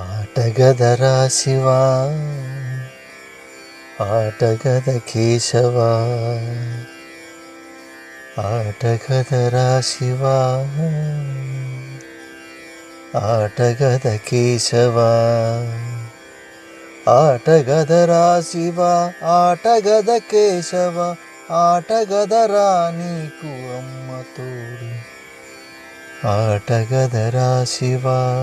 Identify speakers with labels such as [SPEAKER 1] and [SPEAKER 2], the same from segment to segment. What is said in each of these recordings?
[SPEAKER 1] ఆటగదరా శివా ఆటగద కేశవా? ఆటగదరా శివా ఆటగద కేశవా? ఆటగదరా శివా ఆటగద కేశవ? ఆటగదరా నీకు అమ్మ తోడు. ఆటగదరా శివా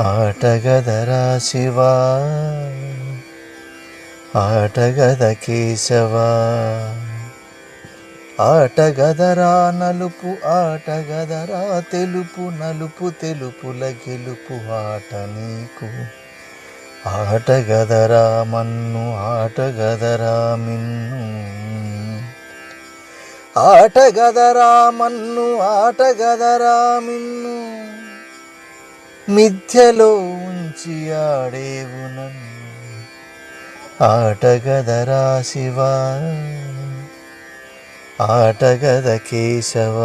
[SPEAKER 1] ఆటగదరా శివా ఆటగద కేశవా ఆటగదరా నలుపు ఆటగదరా తెలుపు నలుపు తెలుపుల గెలుపు ఆట నీకు. ఆటగదరా మన్ను ఆటగదరా మిన్ను. ఆటగదరా మన్ను ఆటగదరా మిన్ను. మిథ్యలో ఉంచి ఆడేవు నన్ను. ఆటగదరా శివా ఆటగద కేశవ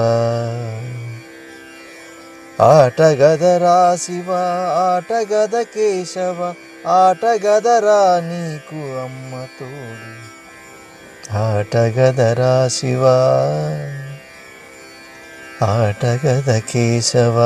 [SPEAKER 1] ఆటగదరా శివ ఆటగద కేశవ ఆటగదరా నీకు అమ్మ తోడు. ఆటగదరా శివా ఆటగద కేశవ